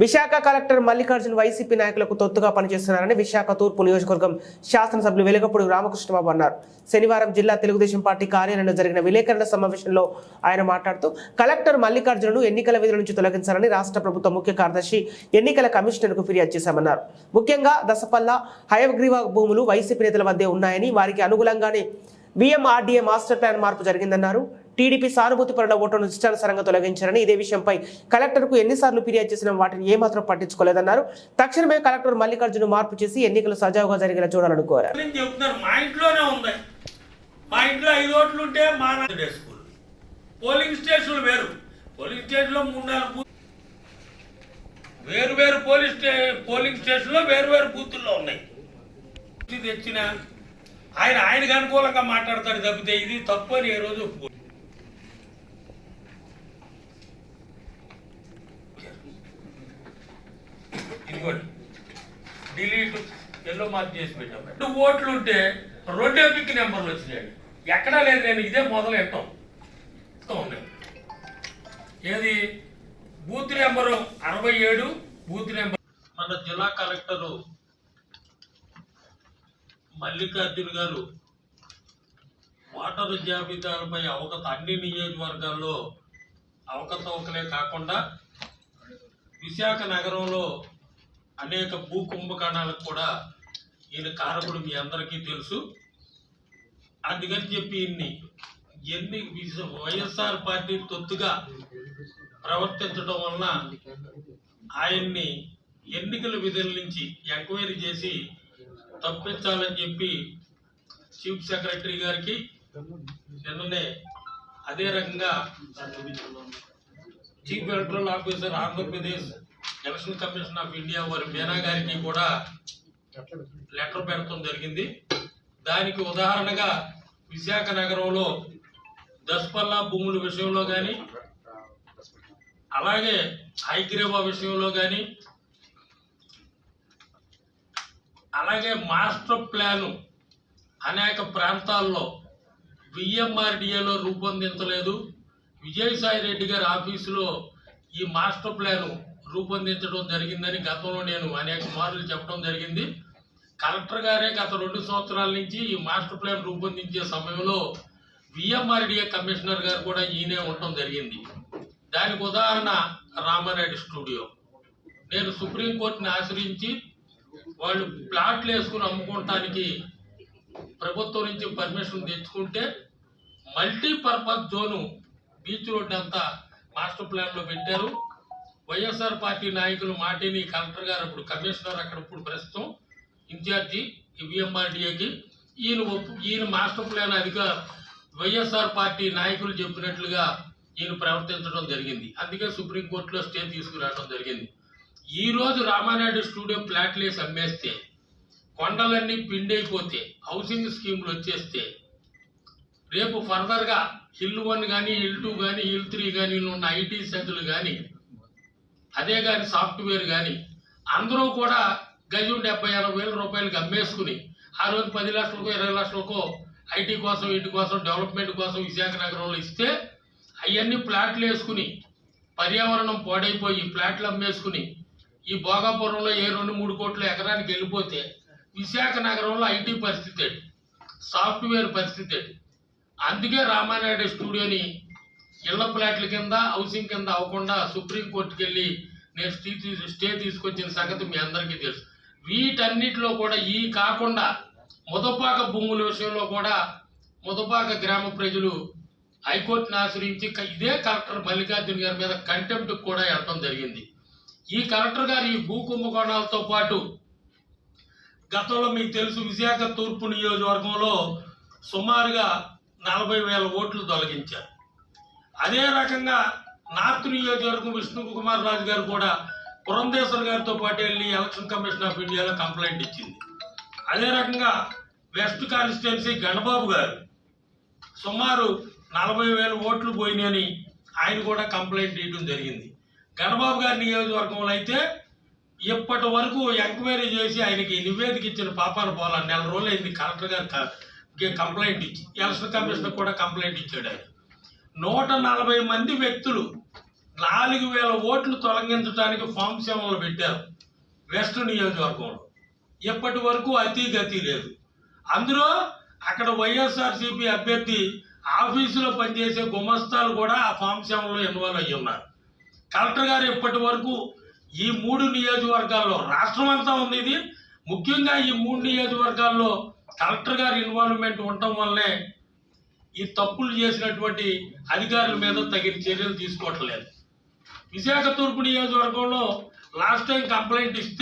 Visakha collector Mallikarjun YCP నాయకులకు తొత్తుగా పనిచేస్తున్నారని విశాఖ తూర్పు నియోజకవర్గం శాసనసభ్యులు వెలగపూడి రామకృష్ణబాబు అన్నారు. శనివారం జిల్లా తెలుగుదేశం పార్టీ కార్యాలయంలో జరిగిన విలేకరుల సమావేశంలో ఆయన మాట్లాడుతూ కలెక్టర్ మల్లికార్జునను ఎన్నికల విధుల నుంచి తొలగించాలని రాష్ట్ర ప్రభుత్వ ముఖ్య కార్యదర్శి ఎన్నికల కమిషనర్కు ఫిర్యాదు చేశామన్నారు. ముఖ్యంగా దసపల్ల హయగ్రీవ భూములు వైసీపీ నేతల వద్దే ఉన్నాయని వారికి అనుగుణంగానే విఎంఆర్డీఏ మాస్టర్ ప్లాన్ మార్పు జరిగిందన్నారు. టీడీపీ సానుభూతి పరుల ఓటును ఇష్టానుసారంగా తొలగించారని ఇదే విషయంపై కలెక్టర్కు ఎన్నిసార్లు ఫిర్యాదు చేసిన వాటిని ఏమాత్రం పట్టించుకోలేదన్నారు. తక్షణమే కలెక్టర్ మల్లికార్జున మార్పు చేసి ఎన్నికలు సజావుగా జరిగేలా చూడాలని కోరారు. మా ఇంట్లోనే ఉంది. మా ఇంట్లో ఐదు ఓట్లు ఉంటే మా పోలింగ్ స్టేషన్లు వేరు. పోలింగ్ స్టేషన్లో మూడు నాలుగు వేరు వేరు పోలీస్ స్టే పోలింగ్ స్టేషన్లో వేరు వేరు బూతుల్లో ఉన్నాయి. ఇది తెచ్చిన ఆయన ఆయనకు అనుకూలంగా మాట్లాడతాడు తప్పితే ఇది తప్పు అని ఏ రోజు డిలీట్ ఎల్లో మార్క్ చేసి పెట్టాం. రెండు ఓట్లు ఉంటే రెండే పిక్ నెంబర్లు వచ్చినాయి ఎక్కడా లేదు నేను ఇదే మొదలు ఎట్టాం ఉన్నాయి ఏది? బూత్ నెంబరు అరవై ఏడు బూత్ నెంబర్ మన జిల్లా కలెక్టరు మల్లికార్జున్ గారు ఓటరు జాబితాలపై అవకత అన్ని నియోజకవర్గాల్లో అవకతవకలే కాకుండా విశాఖ నగరంలో అనేక భూ కుంభకోణాలకు కూడా ఈయన కారకుడు మీ అందరికీ తెలుసు. అందుకని చెప్పి ఇన్ని ఎన్ని వైఎస్ఆర్ పార్టీ తొత్తుగా ప్రవర్తించడం వలన ఆయన్ని ఎన్నికల విధుల నుంచి ఎంక్వైరీ చేసి తప్పించాలని చెప్పి చీఫ్ సెక్రటరీ గారికి నిన్ననే అదే రకంగా chief electoral officer Andhra Pradesh election commission of India వారి మీనా గారికి కూడా లెటర్ పెట్టడం జరిగింది. దానికి ఉదాహరణగా విశాఖ నగరంలో దస్పల్లా భూముల విషయంలో కానీ అలాగే హైగ్రేవా విషయంలో కానీ అలాగే మాస్టర్ ప్లాను అనేక ప్రాంతాల్లో విఎంఆర్డిఏలో రూపొందించలేదు. విజయసాయి రెడ్డి గారి ఆఫీసులో ఈ మాస్టర్ ప్లాను రూపొందించడం జరిగిందని గతంలో నేను అనేక మార్లు చెప్పడం జరిగింది. కలెక్టర్ గారే గత రెండు సంవత్సరాల నుంచి ఈ మాస్టర్ ప్లాన్ రూపొందించే సమయంలో విఎంఆర్డిఏ కమిషనర్ గారు కూడా ఈయనే ఉండటం జరిగింది. దానికి ఉదాహరణ రామారెడ్డి స్టూడియో. నేను సుప్రీంకోర్టుని ఆశ్రయించి వాళ్ళు ప్లాట్లు వేసుకుని అమ్ముకోవటానికి ప్రభుత్వం నుంచి పర్మిషన్ తెచ్చుకుంటే మల్టీపర్పస్ జోను బీచ్ రోడ్ అంతా మాస్టర్ ప్లాన్లో పెట్టారు. వైఎస్ఆర్ పార్టీ నాయకులు మాటిని కలెక్టర్ గారు అప్పుడు కమిషనర్ అక్కడ ఇప్పుడు ప్రస్తుతం ఇన్ఛార్జి విఎంఆర్డిఏకి ఈయన ఒప్పు ఈయన మాస్టర్ ప్లాన్ అధిక వైఎస్ఆర్ పార్టీ నాయకులు చెప్పినట్లుగా ఈయన ప్రవర్తించడం జరిగింది. అందుకే సుప్రీంకోర్టులో స్టే తీసుకురావడం జరిగింది. ఈరోజు రామానాయుడు స్టూడియో ప్లాట్లు వేసి అమ్మేస్తే కొండలన్నీ పిండైపోతే హౌసింగ్ స్కీములు వచ్చేస్తే రేపు ఫర్దర్గా హిల్ వన్ కానీ హిల్ టూ కానీ హిల్ త్రీ కానీ ఉన్న ఐటీ సెంటర్లు కానీ అదే కానీ సాఫ్ట్వేర్ కానీ అందరూ కూడా గజం డెబ్బై ఎనభై వేల రూపాయలకి అమ్మేసుకుని ఆ రోజు పది లక్షలకో ఇరవై లక్షలకో ఐటీ కోసం ఇటు కోసం డెవలప్మెంట్ కోసం విశాఖ నగరంలో ఇస్తే అవన్నీ ప్లాట్లు వేసుకుని పర్యావరణం పాడైపోయి ప్లాట్లు అమ్మేసుకుని ఈ భోగాపురంలో ఏ రెండు మూడు కోట్ల ఎకరానికి వెళ్ళిపోతే విశాఖ నగరంలో ఐటీ పరిస్థితి సాఫ్ట్వేర్ పరిస్థితి అందుకే రామానాయుడు స్టూడియోని ఇళ్ళ ప్లాట్ల కింద హౌసింగ్ కింద అవ్వకుండా సుప్రీంకోర్టుకి వెళ్ళి నేను స్టే స్టే తీసుకొచ్చిన సంగతి మీ అందరికీ తెలుసు. వీటన్నిటిలో కూడా ఈ కాకుండా ముదపాక భూముల విషయంలో కూడా ముదపాక గ్రామ ప్రజలు హైకోర్టును ఆశ్రయించి ఇదే కలెక్టర్ మల్లికార్జున గారి మీద కంటెంప్ట్ కూడా వెళ్ళడం జరిగింది. ఈ కలెక్టర్ గారు ఈ భూ కుంభకోణాలతో పాటు గతంలో మీకు తెలుసు విశాఖ తూర్పు నియోజకవర్గంలో సుమారుగా నలభై వేల ఓట్లు తొలగించారు. అదే రకంగా నార్త్ నియోజకవర్గం విష్ణు కుమార్ రాజు గారు కూడా పురంధేశ్వర్ గారితో పాటు వెళ్ళి ఎలక్షన్ కమిషన్ ఆఫ్ ఇండియాలో కంప్లైంట్ ఇచ్చింది. అదే రకంగా వెస్ట్ కాన్స్టిట్యున్సీ గణబాబు గారు సుమారు నలభై వేల ఓట్లు పోయినాయని ఆయన కూడా కంప్లైంట్ ఇవ్వడం జరిగింది. గణబాబు గారి నియోజకవర్గంలో అయితే ఇప్పటి వరకు ఎంక్వైరీ చేసి ఆయనకి నివేదిక ఇచ్చిన పాపాలు పోలా నెల రోజులు అయింది కలెక్టర్ గారు కంప్లైంట్ ఇచ్చి ఎలక్షన్ కమిషనర్ కూడా కంప్లైంట్ ఇచ్చాడు ఆయన. నూట నలభై మంది వ్యక్తులు నాలుగు వేల ఓట్లు తొలగించడానికి ఫామ్ సేవలు పెట్టారు వెస్ట్ నియోజకవర్గంలో. ఇప్పటి వరకు అతి గతి లేదు. అందులో అక్కడ వైఎస్ఆర్సీపీ అభ్యర్థి ఆఫీసులో పనిచేసే గుమస్తాలు కూడా ఆ ఫామ్ సెవెన్లో ఇన్వాల్వ్ అయ్యి ఉన్నారు. కలెక్టర్ గారు ఇప్పటి వరకు ఈ మూడు నియోజకవర్గాల్లో రాష్ట్రం అంతా ఉంది ఇది. ముఖ్యంగా ఈ మూడు నియోజకవర్గాల్లో కలెక్టర్ గారి ఇన్వాల్వ్మెంట్ ఉండటం వల్లే ఈ తప్పులు చేసినటువంటి అధికారుల మీద తగిన చర్యలు తీసుకోవట్లేదు. విశాఖ తూర్పు నియోజకవర్గంలో లాస్ట్ టైం కంప్లైంట్ ఇస్తే